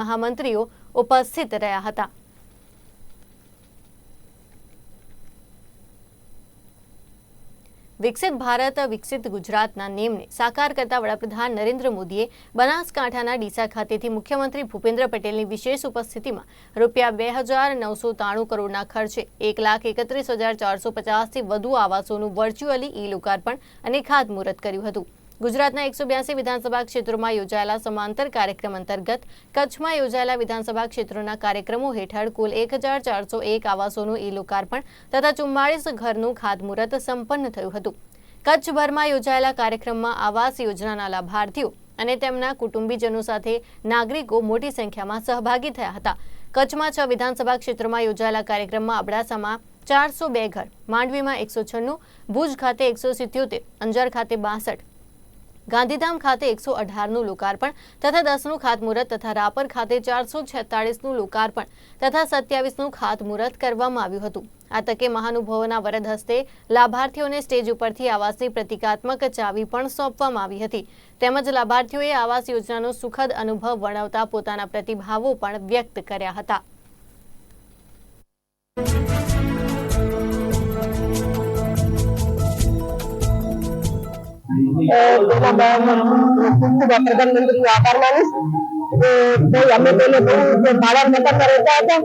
મહામંત્રીઓ ઉપસ્થિત રહ્યા હતા. વિકસિત ભારત, વિકસિત ગુજરાતના નેમને સાકાર કરતા વડાપ્રધાન નરેન્દ્ર મોદીએ બનાસકાંઠાના ડીસા ખાતેથી મુખ્યમંત્રી ભૂપેન્દ્ર પટેલની વિશેષ ઉપસ્થિતિમાં રૂપિયા બે હજાર નવસો ત્રાણું કરોડના ખર્ચે એક લાખ એકત્રીસ હજાર ચારસો પચાસથી વધુ આવાસોનું વર્ચ્યુઅલી ઈ લોકાર્પણ અને ખાતમુહૂર્ત કર્યું હતું. ગુજરાતના એકસો બ્યાસી વિધાનસભા ક્ષેત્રોમાં યોજાયેલા સમાંતર કાર્યક્રમ અંતર્ગત કચ્છમાં યોજાયેલા વિધાનસભા ક્ષેત્રોના કાર્યક્રમો હેઠળ કુલ એક હજાર ચારસો એક આવાસોનું ઈ લોકાર્પણ તથા ચુમ્માળીસ ઘરનું ખાતમુહૂર્ત સંપન્ન થયું હતું. કચ્છભરમાં યોજાયેલા કાર્યક્રમમાં આવાસ યોજનાના લાભાર્થીઓ અને તેમના કુટુંબીજનો સાથે નાગરિકો મોટી સંખ્યામાં સહભાગી થયા હતા. કચ્છમાં છ વિધાનસભા ક્ષેત્રોમાં યોજાયેલા કાર્યક્રમમાં અબડાસામાં ચારસો બે ઘર, માંડવીમાં એકસો છન્નું, ભુજ ખાતે એકસો સિત્યોતેર, અંજાર ખાતે બાસઠ ગાંધીધામ ખાતે એકસો અઢારનું લોકાર્પણ તથા દસનું ખાતમુહૂર્ત તથા રાપર ખાતે ચારસો છેતાળીસનું લોકાર્પણ તથા સત્યાવીસનું ખાતમુહૂર્ત કરવામાં આવ્યું હતું. આ તકે મહાનુભાવોના વરદ હસ્તે લાભાર્થીઓને સ્ટેજ ઉપરથી આવાસની પ્રતિકાત્મક ચાવી પણ સોંપવામાં આવી હતી. તેમજ લાભાર્થીઓએ આવાસ યોજનાનો સુખદ અનુભવ વર્ણવતા પોતાના પ્રતિભાવો પણ વ્યક્ત કર્યા હતા. ખૂબ ખૂબ પ્રધાનમંત્રી આભાર માનીશ અમે પહેલે બહુ ભાડા નતા રહેતા હતા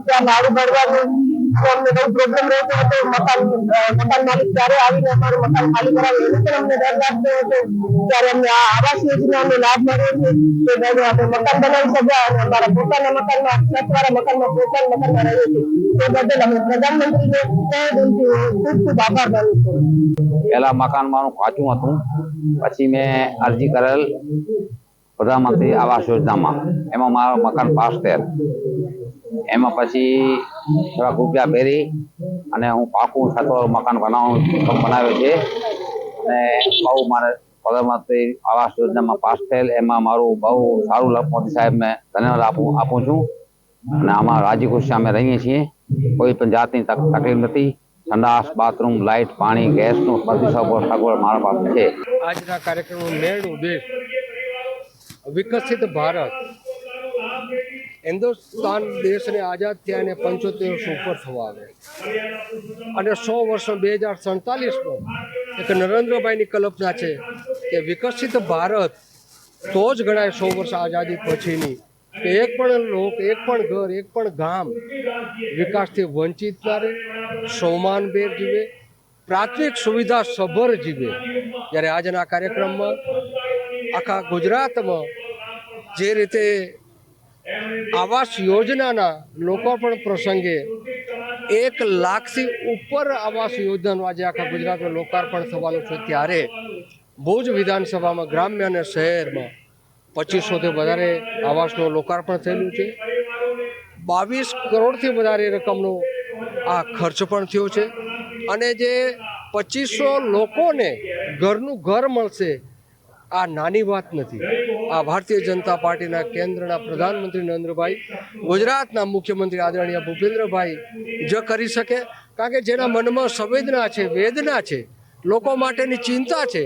ત્યાં ભાડું ભરવાનું અમને કોઈ પ્રોબ્લેમ રહેતો હતો મકાન મકાન માલિક ત્યારે આવીને અમારું મકાન ખાલી કરાવે એનો પણ અમને ડર લાગતો હતો. ત્યારે અમને આ આવાસ યોજનાનો લાભ મળ્યો છે કે ભાઈ આપણે મકાન બનાવી શક્યા અને અમારા પોતાના મકાનમાં છતવાળા મકાનમાં પોતાના મકાનમાં રહીએ છીએ તે બદલ અમે પ્રધાનમંત્રીને ખૂબ ખૂબ આભાર માનું છું. પહેલા મકાન મારું કાચું હતું. પછી મેં અરજી કરેલ. પ્રધાનમંત્રી આવાસ યોજનામાં. એમાં મારો મકાન પાસ થયેલ એમાં પછી થોડાક રૂપિયા ભેરી અને હું પાકું છતવાળું મકાન બનાવવાનું બનાવ્યું છે. અને બહુ મારે પ્રધાનમંત્રી આવાસ યોજનામાં પાસ થયેલ એમાં મારું બહુ સારું મોદી સાહેબને ધન્યવાદ આપું આપું છું. અને આમાં રાજી ખુશી અમે રહીએ છીએ. કોઈ પણ જાતની તકલીફ નથી. સંડાસ, બાથરૂમ, લાઇટ, પાણી, ગેસનું બધી સગવડ સગવડ મારા પાસે છે. આજના કાર્યક્રમનો મેળ ઉદ્દેશ વિકસિત ભારત. હિન્દુસ્તાન દેશને આઝાદ થયા અને પંચોતેર વર્ષ ઉપર થવા આવે અને સો વર્ષ બે હજાર સડતાલીસમાં એક નરેન્દ્રભાઈની કલ્પના છે કે વિકસિત ભારત તો જ ગણાય સો વર્ષ આઝાદી પછીની. કે એક પણ લોક, એક પણ ઘર, એક પણ ગામ વિકાસથી વંચિત ના રહે સૌમાનભેર જીવે, પ્રાથમિક સુવિધા સભર જીવે. જ્યારે આજના કાર્યક્રમમાં આખા ગુજરાતમાં જે રીતે આવાસ યોજનાના લોકાર્પણ પ્રસંગે એક લાખથી ઉપર આવાસ યોજનાનું આજે આખા ગુજરાતમાં લોકાર્પણ થવાનું છે ત્યારે ભુજ વિધાનસભામાં ગ્રામ્ય અને શહેરમાં પચીસોથી વધારે આવાસનું લોકાર્પણ થયેલું છે. બાવીસ કરોડથી વધારે રકમનો આ ખર્ચ પણ થયો છે. અને જે પચીસો લોકોને ઘરનું ઘર મળશે આ નાની વાત નથી. આ ભારતીય જનતા પાર્ટીના કેન્દ્રના પ્રધાનમંત્રી નરેન્દ્રભાઈ, ગુજરાતના મુખ્યમંત્રી આદરણીય ભૂપેન્દ્રભાઈ જ કરી શકે, કારણ કે જેના મનમાં સંવેદના છે, વેદના છે, લોકો માટેની ચિંતા છે.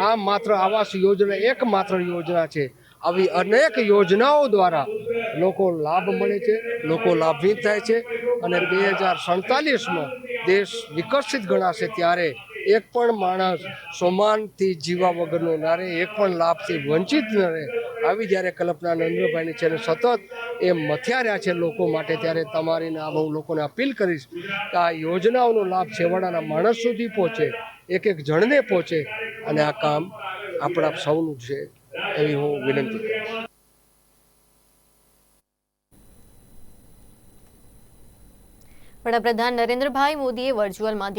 આ માત્ર આવાસ યોજના એક માત્ર યોજના છે. આવી અનેક યોજનાઓ દ્વારા લોકો લાભ મળે છે, લોકો લાભિત થાય છે. અને બે હજાર સડતાલીસમાં દેશ વિકસિત ગણાશે ત્યારે એક પણ માણસ સોમાનથી જીવા વગરનો ના રહે, એક પણ લાભથી વંચિત ન રહે. આવી જ્યારે કલ્પના નરેન્દ્રભાઈની છે સતત એ મથ્યા છે લોકો માટે, ત્યારે તમારી આ હું લોકોને અપીલ કરીશ કે આ યોજનાઓનો લાભ છેવાડાના માણસ સુધી પહોંચે, એક એક જણને પહોંચે, અને આ કામ આપણા સૌનું છે એવી હું વિનંતી કરીશ વડાપ્રધાન નરેન્દ્રભાઈ મોદીએ વર્ચ્યુઅલ માધ્યમ